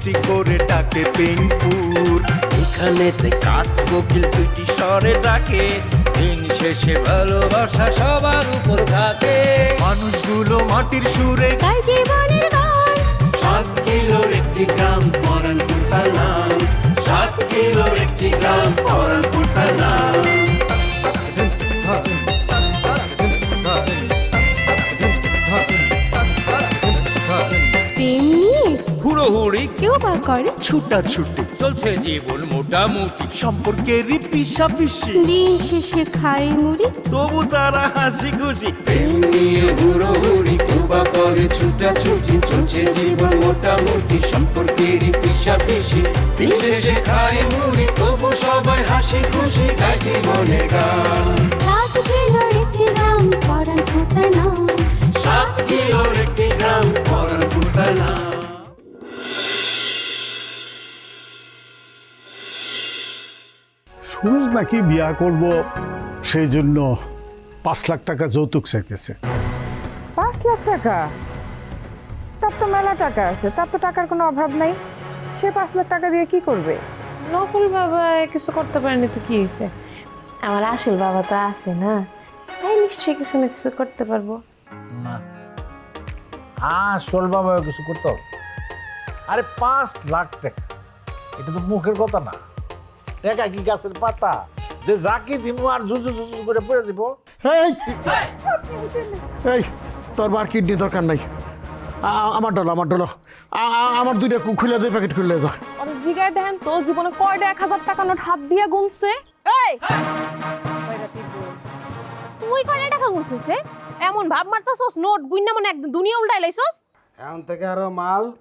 মিষ্টি করে ডাকে পেনপুর এখানেতে কাক কোকিল দুইটি স্বরে ডাকে। দিন শেষে ভালোবাসা সবার উপর থাকে। মানুষগুলো মাটির সুরে গায় জীবনের গান। সাত কিলোর একটি গ্রাম পরানপুর তার নাম। সাত কিলোর একটি গ্রাম পরানপুর তার করে? ছুটা ছুটি। চলছে জীবন মোটামুটি। সম্পর্কেরই পিসা পিসি দিন শেষে খাই মুড়ি। তবু তারা হাসি খুশি। প্রেম নিয়ে হুড়োহুড়ি কুবা করে ছুটাছুটি চলছে জীবন মোটামুটি সম্পর্কেরই পিসা পিসি দিন শেষে খায় মুড়ি তবু সবাই হাসি খুশি গায় জীবনের গান। রাত গেল একটি গ্রাম পরান ফুটার সাত কিলোর একটি গ্রাম পরানপুর তার সুরজ নাকি বিয়া করব সেই জন্য পাঁচ লাখ টাকা যৌতুক চাইতেছে। পাঁচ লাখ টাকা? তার তো মেলা টাকা আছে তার তো টাকার কোনো অভাব নাই। সে পাঁচ লাখ টাকা দিয়ে কি করবে? নকুল বাবা কিছু করতে পারেনি তো কি হয়েছে? আমার আসল বাবা তো আছে না। তাই নিশ্চয়ই কিছু না কিছু করতে পারব। আসল বাবা কিছু করতে? হবে আরে পাঁচ লাখ টাকা এটা তো মুখের কথা না। টাকা কি গাছের পাতা? যে রাখি দিব আর ঝুঝু ঝুঝু করে পড়ে দিব। এই! এই! তোর বার কিডনি দরকার নাই। আ- আমার ডলো আমার ডলো। আ- আ- আমার দুইটা কু- খুলে দুই প্যাকেট খুলে যা। ওরে জিগায় দেখেন তো জীবনে কয়টা এক হাজার টাকা নোট হাত দিয়ে গুনছে? এই! তুই করে টাকা গুনছিস রে? এমন ভাব মারতাছস নোট গুইনা মানে একদম দুনিয়া উল্টাই লাইছস? এখন থেকে আরও মাল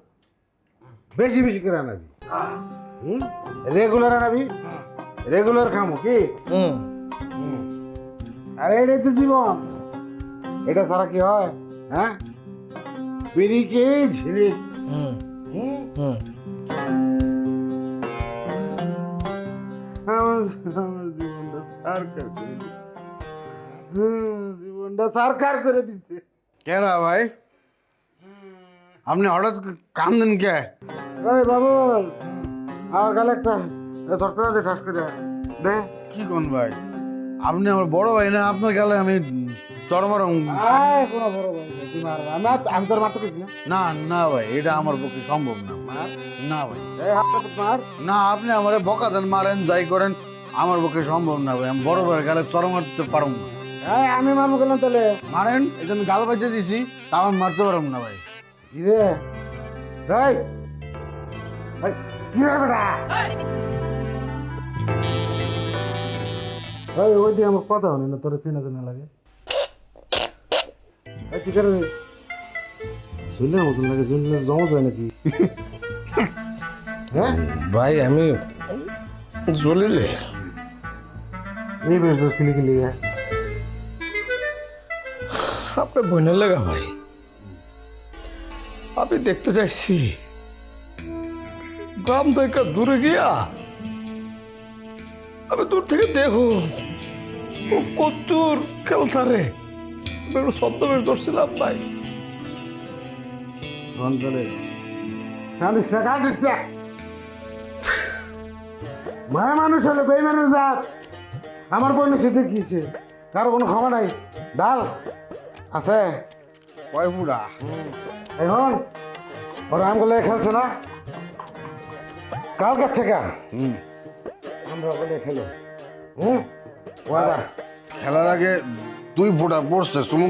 বেশি বেশি করে আনাবি। রেগুলার আনাবি রেগুলার খামো কি? আরে এটাই তো জীবন। এটা সারা কি হয়? হ্যাঁ? কি। আমার আমার জীবনটা হুম, জীবনটা সারকার করে দিচ্ছে। কেন ভাই? আপনি হঠাৎ কান্দেন কে? এই বাবু আমার গালে একটা শর্ট করে ঠাস করে দে। কি কোন ভাই? আপনি আমার বড় ভাই না? আপনার গেলে আমি কোনো বড় ভাই তুই মারবা। আমি আর- আমি তোর মারতে পেরেছি না? না না ভাই এটা আমার পক্ষে সম্ভব না। না ভাই। এই হাত মার। না আপনি আমার বকা দেন মারেন যাই করেন আমার পক্ষে সম্ভব না ভাই। আমি বড় ভাই গেলে চরম মারতে পারব না। এই আমি মারবো কেন তাহলে? মারেন এটা আমি গাল বাজিয়ে দিছি তা আমি মারতে পারব না ভাই। কি রে এই এই, কি রে বেটা ওই ওই দিয়ে আমার কথা হয়নি না তোর চেনা চেনা লাগে এই ঠিক আছে শুনলে মতন লাগে শুনলে জমজ হয় নাকি হ্যাঁ ভাই আমি জলিলে এই বেশ দোষ কিলি কিলি আপনার বোনের লাগা ভাই আমি দেখতে চাইছি গ্রাম থেকে দূরে গিয়া আমি দূর থেকে দেখো ও কচুর খেলতারে। একটু ছদ্মবেশ ধরছিলাম ভাই। মায়া মানুষ হলে বেইমানের জাত। আমার বোনের সাথে কিছে কারও কোনো ক্ষমা নাই। ডাল আছে? কয় পুরা? এখন? ওরা আমগুলো খেলছে না? কালকার থেকে? হুম। আমরা বলে খেলো। হুম? ওয়াদা। খেলার আগে দুই ফোঁটা পড়ছে সুমুক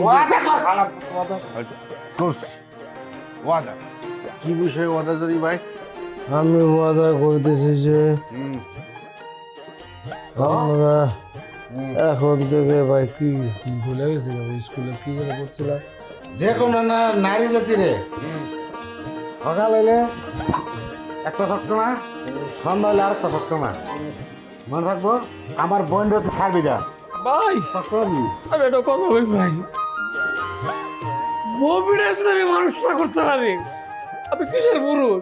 ওয়াদা কি বিষয়ে ওয়াদা জানি ভাই? আমি ওয়াদা করতেছি যে হুম। আমরা এখন থেকে ভাই কি ভুলে গেছি স্কুলে কি যেন করছিলাম। যে কোনো না নারী জাতিরে। সকাল হইলে একটা সপ্তমা সন্ধ্যা হইলে আরেকটা সপ্তমা মনে রাখব আমার বোনটা তো ছাড়বি না ভাই আমি এটা কথা বলি ভাই? ববিটা আমি মানুষটা করতে পারি। আমি কিসের পুরুষ?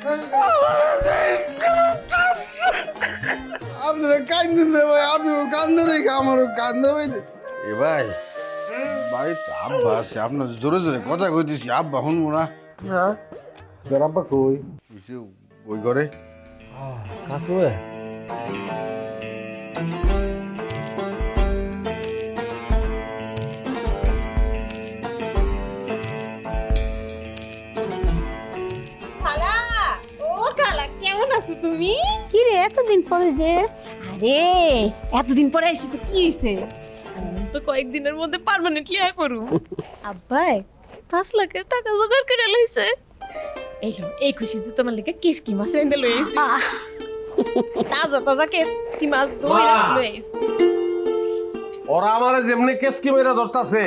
আপনারা কান্দেন না ভাই আপনিও কান্দে দেখে আমারও কান্দে ভাই। এ ভাই আব্বা আছে আপনার জোরে জোরে কথা কইতেছি আব্বা শুনব না। তোর আব্বা কই কিছু বই করে কাকু খালা কেমন আছো তুমি? কি রে এতদিন পরে যে। আরে এতদিন পরে এসে তো কি হয়েছে তো কয়েকদিনের মধ্যে পার্মানেন্টলি আয় করু আব্বাই পাঁচ লাখের টাকা জোগাড় করে লইছে। এই লো এই খুশিতে তোমার লেগে কিস কি মাছ রেন্দে লই আইছি। তাজা তাজা কে কি মাছ দই! লই আইছি। ওরা আমার যেমনি কেসকি মেরা ধরতাছে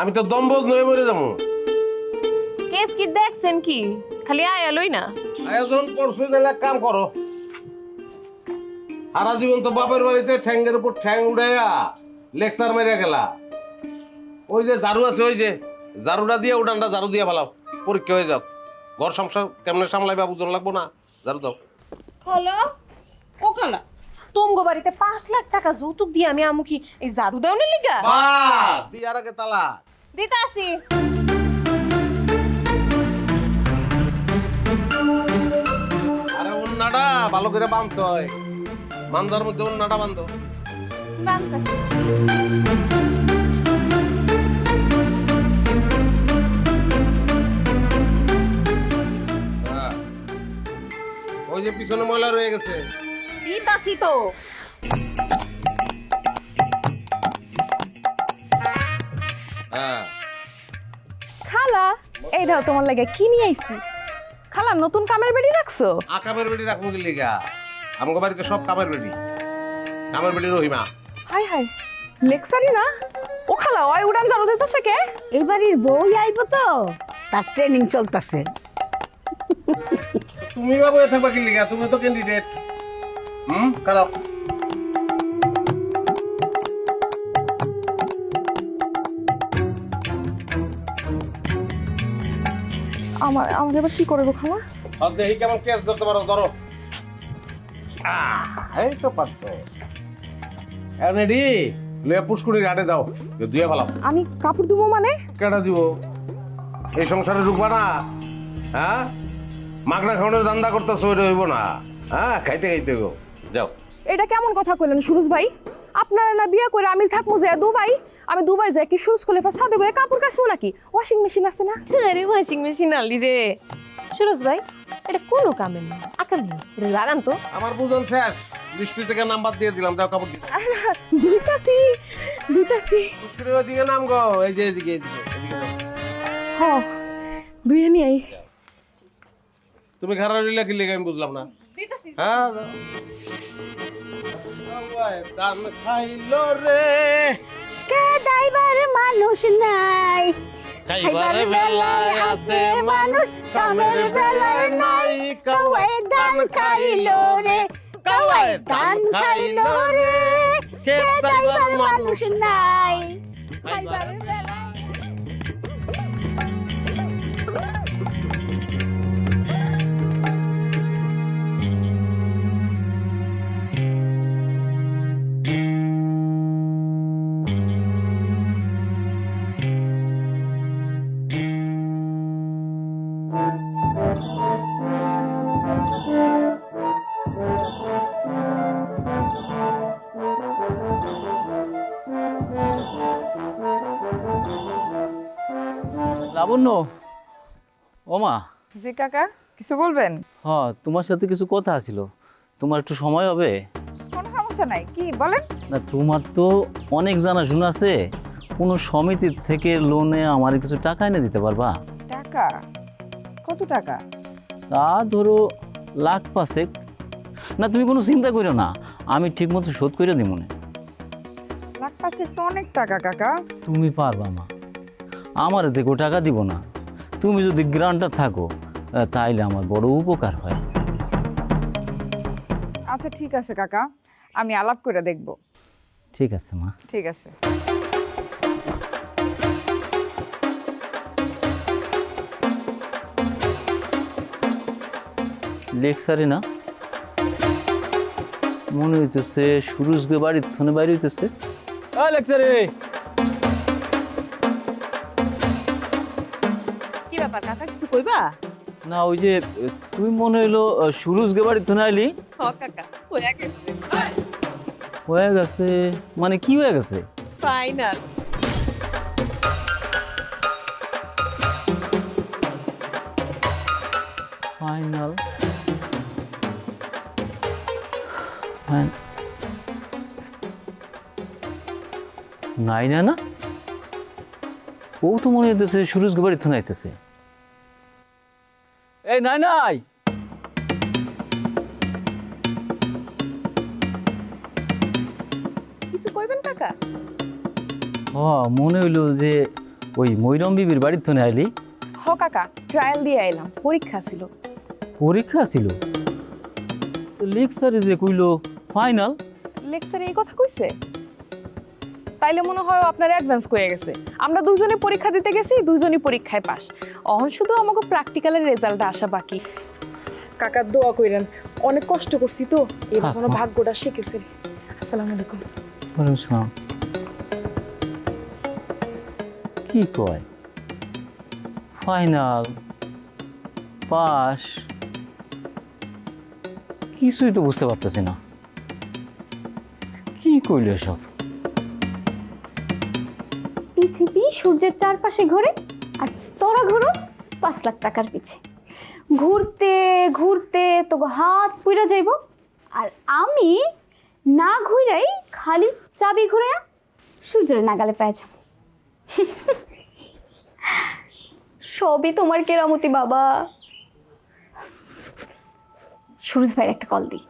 আমি তো দম্বজ নয়ে মরে যাব। কেস কি দেখছেন কি? খালি আয়া লই না। আয়োজন পরশু দিলে কাম করো। সারা জীবন তো বাপের বাড়িতে ঠ্যাঙ্গের উপর ঠ্যাং উড়াইয়া লেকচার মেরে গেলা। ওই যে ঝাড়ু আছে ওই যে ঝাড়ুটা দিয়ে উঠানটা ঝাড়ু দিয়ে ফেলাও। পরীক্ষা হয়ে যাও ঘর সংসার কেমনে সামলাইবা বুঝন লাগবো না? ঝাড়ু দাও। হলো ও খালা তোমগো বাড়িতে পাঁচ লাখ টাকা যৌতুক দিয়ে আমি আমু কি এই ঝাড়ু দেওয়ার লিগা? বাহ বিয়ার আগে তালা দিতে আসি আরে উন্নাটা ভালো করে বাঁধতে হয়। মান্দার মধ্যে উন্নাটা বাঁধো। বান্তাছি ওই যে পিছনে ময়লা রয়ে গেছে। তো। হ্যাঁ। খালা এই দাও তোমার লাগে কি নিয়ে আইছি? খালা নতুন কামের বেড়ি রাখছো? আকামের বেটি রাখব কি লিগা? আমাকে বাড়িতে সব কামের বেটি কামের বেটি রহিমা। High high. লেকচারি না? ও খালা ওই উড়ান জানো দিতেছে কে? এই বাড়ির বউ আইব তো তার ট্রেনিং চলতেছে। তুমি বাবু এ থাকবা কি লিগা? তুমি তো ক্যান্ডিডেট হুম? কারাও আমার আমার এবার কি করব খালা? সব দেখি কেমন কেস ধরতে পারো ধরো। এই তো পারছ। এনে লয়ে পুষ্কুনির ঘাটে যাও। দুয়ে ফেলাও। আমি কাপড় ধুবো মানে? কেটা দিব এই সংসারে ঢুকবা না। হ্যাঁ? মাগনা খাওয়ানোর দান্দা করতেছো ওইটা হইব না। হ্যাঁ খাইতে খাইতে গো। যাও। এটা কেমন কথা কইলেন সুরজ ভাই? আপনারা না বিয়ে করে আমি থাকব যে দুবাই আমি দুবাই যাই কি সুরজ করলে সাদে বয়ে কাপড় কাচবো নাকি? ওয়াশিং মেশিন আছে না? আরে ওয়াশিং মেশিন আলি রে। সুরজ ভাই এটা কোনো কামের না আকাম নেই। এটা লাগান তো। আমার বুঝন শেষ। বৃষ্টি থেকে নাম্বার দিয়ে দিলাম যাও কাপড় দিতে। দুইটাছি দুইটাছি। পুষ্কুনির ওইদিকে নাম গো এই যে এদিকে এদিকে এদিকে। যাও। হ দুইয়ে নিয়ে আই। তুমি খারাপ হইলে কি লেগে আমি বুঝলাম না? হ্যাঁ দান খাইলো রে। মানুষ নাই। খাইবার বেলায় আছে মানুষ কামের বেলায় নাই। কাওয়াই দান খাইলো রে। কাওয়াই দান খাইলো রে। কে দাইবার মানুষ নাই। খাইবার ওমা। জি কাকা কিছু বলবেন? হ তোমার সাথে কিছু কথা ছিল। তোমার একটু সময় হবে? কোনো সমস্যা নাই। কি বলেন? না তোমার তো অনেক জানাশোনা আছে। কোনো সমিতির থেকে লোনে আমার কিছু টাকা এনে দিতে পারবা? টাকা? কত টাকা? তা ধরো লাখ পাঁচেক। না তুমি কোনো চিন্তা করো না। আমি ঠিকমতো শোধ করে দিব না লাখ তো অনেক টাকা কাকা। তুমি পারবা মা। আমার দেখো টাকা দিব না। তুমি যদি গ্রান্টটা থাকো তাইলে আমার বড় উপকার হয়। আচ্ছা ঠিক আছে কাকা। আমি আলাপ করে দেখব। ঠিক আছে মা। ঠিক আছে। লেকচারে না? মনে হইতেছে সুরুজকে বাড়ির থনে বাইরে হইতেছে। লেকচারে! কইবা? না ওই যে তুই মনে হইল সুরুজ সুরজ গে বাড়ি হ কাকা হয়ে গেছে। হয়ে গেছে? মানে কি হয়ে গেছে? ফাইনাল। ফাইনাল। নাই না না? ও তো মনে হইতেছে সুরুজ গে বাড়ি ধরে আইতেছে। এই নাই নাই। কিছু কইবেন কাকা? হ মনে হইল যে ওই মৈরম বিবির বাড়ির ধরে আইলি। হ কাকা ট্রায়াল দিয়ে আইলাম পরীক্ষা ছিল। পরীক্ষা ছিল? তো লেকচারে যে কইলো ফাইনাল লেকচারে এই কথা কইছে? তাইলে মনে হয় আপনার অ্যাডভান্স কয়ে গেছে। আমরা দুজনে পরীক্ষা দিতে গেছি দুজনই পরীক্ষায় পাস। অহন শুধু আমাকে প্র্যাকটিক্যালের রেজাল্ট আসা বাকি। কাকা দোয়া কইরেন অনেক কষ্ট করছি তো এবার যেন ভাগ্যটা শিখেছে। আসসালামু আলাইকুম। ওয়ালাইকুম সালাম। কি কয়? ফাইনাল পাস কিছুই তো বুঝতে পারতেছি না। কি কইল সব সূর্যের চারপাশে ঘোরে আর তোরা ঘুরো পাঁচ লাখ টাকার পিছে। ঘুরতে ঘুরতে তো হাত পুইরা যাইব। আর আমি না ঘুরাই, খালি চাবি ঘুরাইয়া সূর্যের নাগালে পেয়ে যাব। সবই তোমার কেরামতি বাবা। সুরজ ভাইয়ের একটা কল দিই।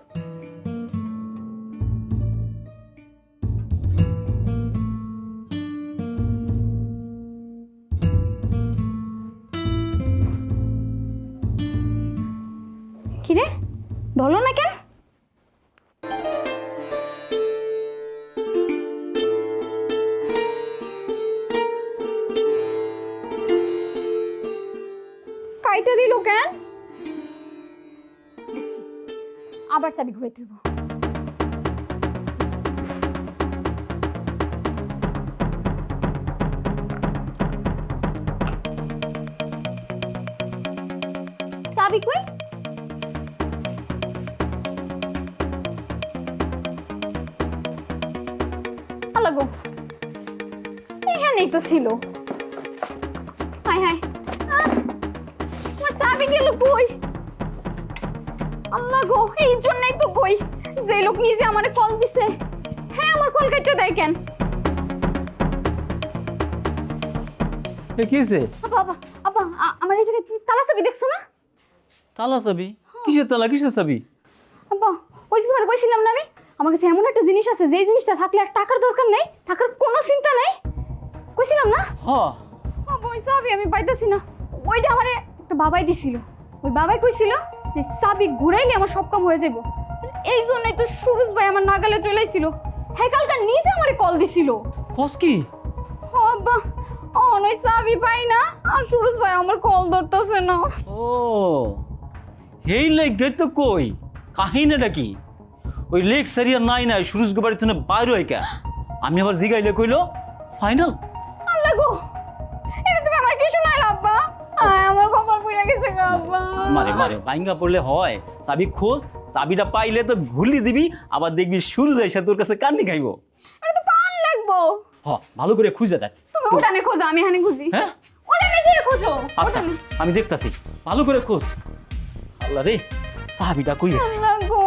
ধরলো না কেন? আবার চাবি ঘুরে দিব গো এখানেই তো ছিল। হাই হাই। আমার চাবি গেল কই? আল্লাহ গো এই জন্যই তো কই। যে লোক নিজে আমারে কল দিছে। হ্যাঁ আমার কল কেটে দেয় কেন? এ কি হয়েছে আব্বা আব্বা আব্বা আ- আমার এই জায়গায় তালা চাবি দেখছ না? তালা চাবি? কিসের তালা? কিসের চাবি আব্বা ওই যে তোমার কইছিলাম না আমি আমার কাছে এমন একটা জিনিস আছে যে জিনিসটা থাকলে আর টাকার দরকার নেই টাকার কোনো চিন্তা নাই। কইছিলাম না? হ। আব্বা ওই চাবি আমি পাইতেছি না। ওইটা আমারে একটা বাবাই দিছিল। ওই বাবাই কইছিল যে চাবি ঘুরাইলে আমার সব কাম হয়ে যাব এই জন্যই তো সুরজ ভাই আমার নাগালে চলে আইছিল। হ্যাঁ কালকা নিজে আমারে কল দিছিল। কস কি? আব্বা। অন ওই চাবি পাই না। আর সুরজ ভাই আমার কল ধরতেছে না। ও। এই লেগে তো কই? কাহিনীটা কি? ওই লেক সারিয়া নাই নাই সুরজ গো জন্য বাইরে হয় কে? আমি আবার জিগাইলে কইলো ফাইনাল আল্লাহ গো এটা তুমি আমার কি শোনাইল আব্বা। আয় আমার কপাল পুড়ে গেছে গো আব্বা। মারে মারে ভাঙ্গা পড়লে হয়। চাবি খোঁজ চাবিটা পাইলে তো ঘুরলি দিবি আবার দেখবি সূর্য এসে তোর কাছে কান্নি খাইবো। এটা তো পান লাগবো। হ ভালো করে খুঁজে দেখ। তুমি উঠানে খোঁজো আমি এখানে খুঁজি। হ্যাঁ? উঠানে যেয়ে খোঁজো আচ্ছা আমি দেখতাছি। ভালো করে খোঁজ। আল্লাহ রে চাবিটা কই গেছে? আল্লাহ গো।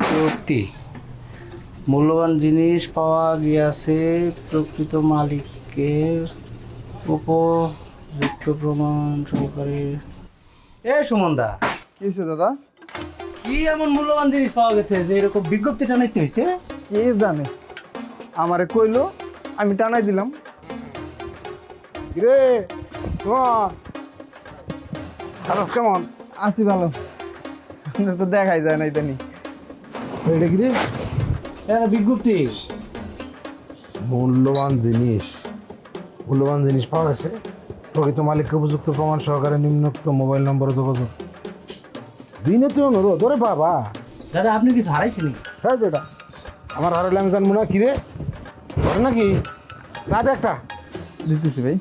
বিজ্ঞপ্তি মূল্যবান জিনিস পাওয়া গিয়াছে প্রকৃত মালিককে উপযুক্ত প্রমাণ সহকারে। এ সুমনদা। কি হয়েছে দাদা? কি এমন মূল্যবান জিনিস পাওয়া গেছে যে এরকম বিজ্ঞপ্তিটা নাইতে হয়েছে কে জানে? আমারে কইলো আমি টানাই দিলাম। রে কেমন? আছি ভালো। তো দেখাই যায় না ইদানি। এটা কি রে? বিজ্ঞপ্তি। মূল্যবান জিনিস। মূল্যবান জিনিস পাওয়া গেছে। প্রকৃত মালিককে উপযুক্ত প্রমাণ সহকারে নিম্নোক্ত মোবাইল নম্বরে যোগাযোগ। দিনে তুই অনুরোধ। ওরে বাবা। দাদা আপনি কিছু হারাইছেন হ্যাঁ বেটা। আমার হারালে আমি জানব না। কিরে ধরে নাকি? যা দে একটা। দিতেছি ভাই।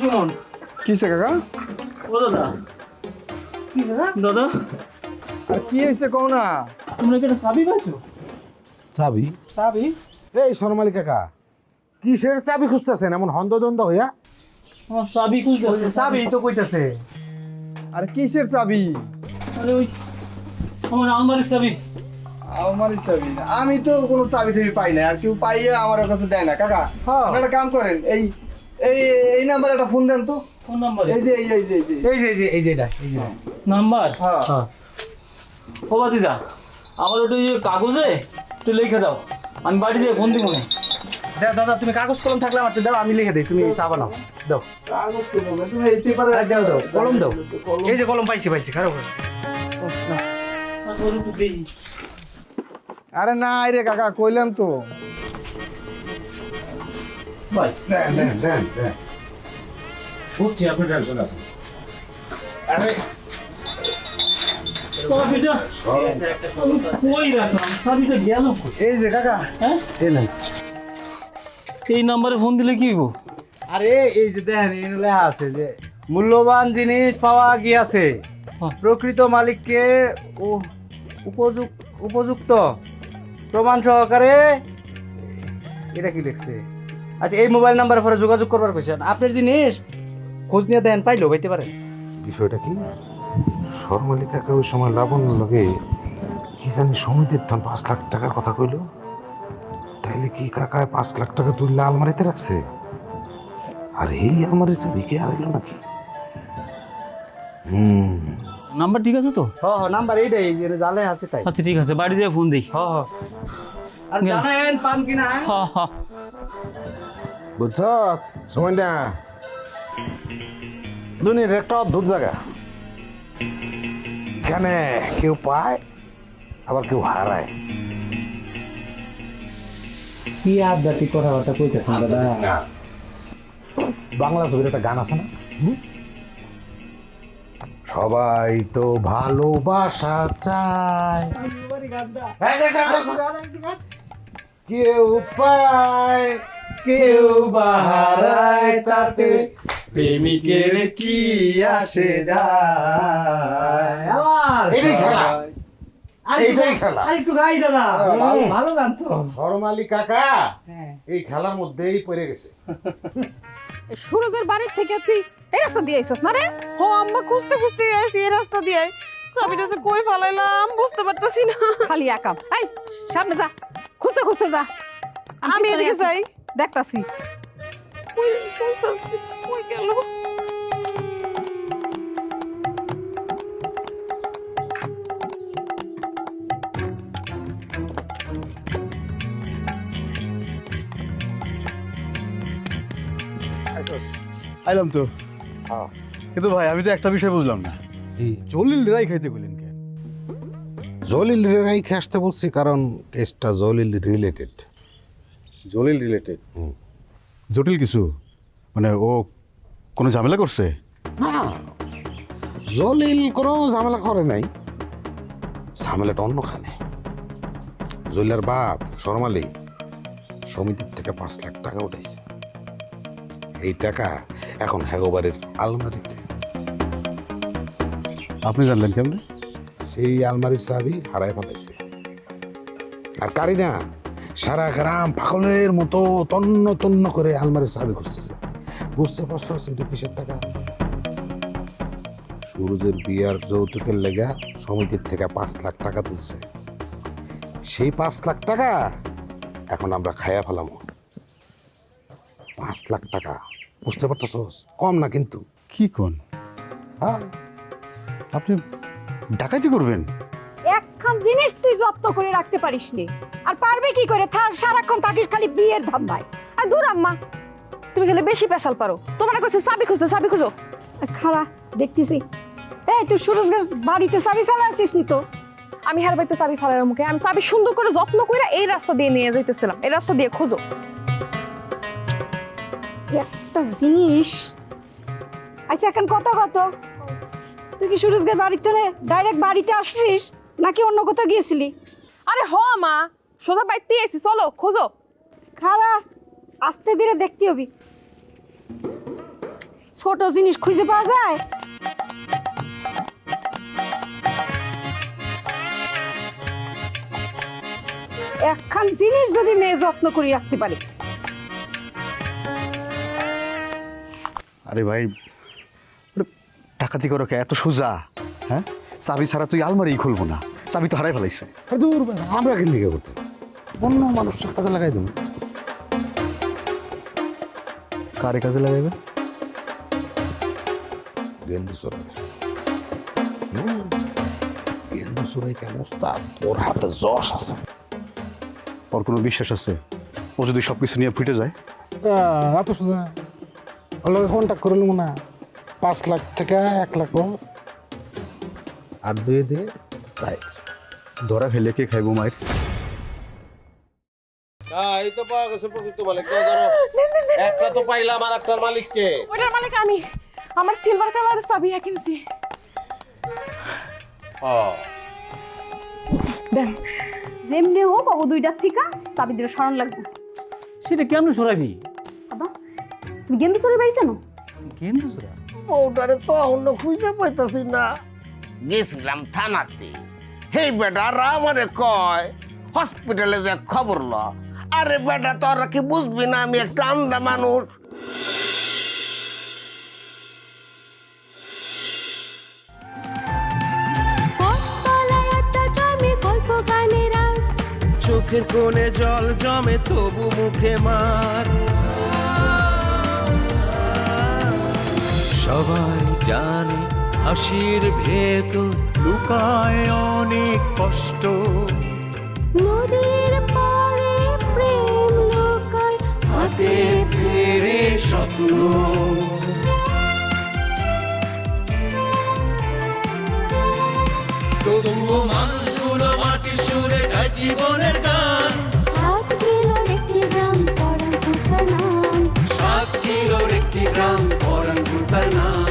সুমন। কিসে কাকা? ও দাদা। দাদা? আর কি হয়েছে কও না? তোমরা কি চাবি পাইছো? চাবি? চাবি? এই সোনমালি কাকা কিসের চাবি খুঁজতেছেন? এমন হন্দদন্দ হইয়া? আমার চাবি খুঁজতে চাবি তো কইতাছে। আর কিসের চাবি? আরে ওই আমার আলমারির চাবি। আমার চাবি। আমি তো কোনো চাবি টাবি পাই না আর কেউ পাইয়ে আমার কাছে দেয় না। কাকা আপনি একটা কাম করেন এই এই এই নাম্বারে একটা ফোন দেন তো। Phone number? এই যে এই যে এই যে এই যে। এই যে এটা এই যে নাম্বার? হ্যাঁ। ও দিদা আমার ওটা যে কাগজে একটু লিখে দাও। আমি বাড়ি যেয়ে ফোন দিব না। দাদা তুমি কাগজ কলম থাকলে আমার দাও আমি লিখে দিই তুমি চা বানাও। দাও। কাগজ তুমি এই পেপারে দাও দাও কলম দাও। এই যে কলম পাইছি পাইছি খারাপ আরে না রে কাকা কইলাম তো। বুঝছি আপনি টেনশন আছেন আরে এই যে কাকা হ্যাঁ? এই নাম্বারে ফোন দিলে কি হইব? আরে এই যে দেখেন এখানে লেখা আছে যে মূল্যবান জিনিস পাওয়া গিয়াছে হ্যাঁ। প্রকৃত মালিককে উপযুক্ত উপযুক্ত প্রমাণ সহকারে এটা কি লিখছে? আচ্ছা এই মোবাইল নাম্বারের পরে যোগাযোগ করবার কইছেন আপনার জিনিস খোঁজ নিয়ে দেন পাইলো পাইতে পারেন। বিষয়টা কি? শর্মালী কাকা ওই সময় লাবণ্য লগে কি জানি সমিতির ধন পাঁচ লাখ টাকার কথা কইল। তাইলে কি কাকায় পাঁচ লাখ টাকা তুললে আলমারিতে রাখছে? আর এই আলমারির চাবি কে হারাইল নাকি? হুম। নাম্বার ঠিক আছে তো? হ হ নাম্বার এইটাই এই যে জালে আছে তাই। আচ্ছা ঠিক আছে বাড়ি যেয়ে ফোন দিই হ হ। আর জানেন পান কিনা হ্যাঁ? হ্যাঁ হ্যাঁ বুঝছ সময় না দুনিয়ার একটা অদ্ভুত জায়গা। এখানে কেউ পায় আবার কেউ হারায়। কি আধ্যাত্মিক কথাবার্তা কইতেছেন দাদা? বাংলা ছবির একটা গান আছে না? সবাই তো ভালোবাসা চায়। কেউ পায় কেউ বাহারায় তাতে প্রেমিকের কি আসে যায়? এটাই খেলা। এইটাই খেলা। একটু গাই দাদা। ভালো- ভালো গান তো। শর্মালি কাকা এই খেলার মধ্যেই পড়ে গেছে। সুরজের বাড়ির থেকে তুই এই রাস্তা দিয়ে আইসস না রে? ও আম্মা খুঁজতে খুঁজতে আইছি এই রাস্তা দিয়ে। চাবিটা যে কই ফালাইলাম বুঝতে পারতাছি না। খালি একাম এই সামনে যা। খুঁজতে খুঁজতে যা। আমি এদিকে যাই দেখতাছি। কই ফেলছি কই গেল আইলাম তো। হ্যাঁ। কিন্তু ভাই আমি তো একটা বিষয় বুঝলাম না। জলিল রাই খাইতে বললেন কেন? জলিল রেখে আসতে বলছি কারণ কেসটা জলিল রিলেটেড জলিল রিলেটেড হুম। জটিল কিছু। মানে ও কোনো ঝামেলা করছে? না। জলিল কোনো ঝামেলা করে নাই। ঝামেলাটা অন্যখানে। জলিলার বাপ শর্মালি সমিতির থেকে পাঁচ লাখ টাকা উঠাইছে। এই টাকা এখন হ্যাগোবারের আলমারিতে। আপনি জানলেন কেমনে? সেই আলমারির চাবি হারায় ফেলাইছে। আর কারি না সারা গ্রাম পাগলের মতো তন্ন তন্ন করে আলমারির চাবি খুঁজতেছে। বুঝতে পারছ সেটা কিসের টাকা? সুরজের বিয়ার যৌতুকের লেগা সমিতির থেকে পাঁচ লাখ টাকা তুলছে। সেই পাঁচ লাখ টাকা এখন আমরা খাইয়া ফেলাম। পাঁচ লাখ টাকা বুঝতে পারতেছ? কম না কিন্তু। কি কোন? হ্যাঁ? আপনি ডাকাতি করবেন? একখান জিনিস তুই যত্ন করে রাখতে পারিস নি আর পারবে কি করে? থার সারাক্ষণ থাকিস খালি বিয়ের ধান্দায়। আর দূর আম্মা তুমি খেলে বেশি পেশাল পারো। তোমার কইছে চাবি খুঁজতে চাবি খুঁজো। খারা দেখতেছি। এই তুই সুরজের বাড়িতে চাবি ফেলা আছিস নি তো? আমি হার বাইতে চাবি ফালার মুখে আমি চাবি সুন্দর করে যত্ন করে এই রাস্তা দিয়ে নিয়ে যাইতেছিলাম। এই রাস্তা দিয়ে খোঁজো। একটা জিনিস। আচ্ছা এখন কত কত? তুই কি সুরজকে বাড়িতে ডাইরেক্ট বাড়িতে আসছিস? নাকি অন্য কোথাও গিয়েছিলি? আরে হ মা। সোজা বাইতে এসি চলো খোঁজো। খারা আস্তে ধীরে দেখতে হবি। ছোট জিনিস খুঁজে পাওয়া যায়? একখান জিনিস যদি মেয়ে যত্ন করে রাখতে পারি। আরে ভাই ওটা ডাকাতি করো কে? এত সোজা হ্যাঁ? চাবি ছাড়া তুই আলমারি খুলবো না। চাবি তো হারাই ফেলাইছে। দূর আমরা কি লিখে করতে? অন্য মানুষের কাজে লাগাই দেবো। কারে কাজে লাগাইবে? গেন্দু চোরাই। গেন্দু চোরাই কেন ওস্তাদ তোর হাতে যশ আছে। ওর কোনো বিশ্বাস আছে? ও যদি সব কিছু নিয়ে ফুটে যায়? এত সোজা। ওগুলোকে কন্ট্যাক্ট করে নেব না। পাঁচ লাখ থেকে এক লাখ আর দুয়ে দিয়ে সাইড ধরা ফেলে কে খাইবো মায়ের? এই তো পাওয়া গেছে প্রকৃত মালিক। একটা তো পাইলাম আর একটার মালিক কে মালিক আমি। আমার সিলভার কালারের চাবি কিনছি। ও। দেন যেমনি হোক বাবু দুইটার থেকে চাবি লাগবে। সেটা কেমন সরাবি? বাবা তুমি গেন্দু করে বাড়ি জানো কেন্দ্র সরা বউটারে তো অন্য খুঁজে পাইতাছি না। গেছিলাম থানাতে। হেই বেটারা আমারে কয় হসপিটালে যে খবর ল। আরে বেটা তোরা কি বুঝবি না আমি একটা আন্দা মানুষ। চোখের কোণে জল জমে তবু মুখে মার। সবাই জানে হাসির ভেত লুকায় অনেক কষ্ট। নদীর পারে প্রেম লুকায় হাতে ফেরে স্বপ্ন। তবুও মাটি সুরে জীবনের গান। সাত কিলোর একটি গ্রাম পরাঙ্গুতার নাম। সাত কিলোর একটি গ্রাম নাম।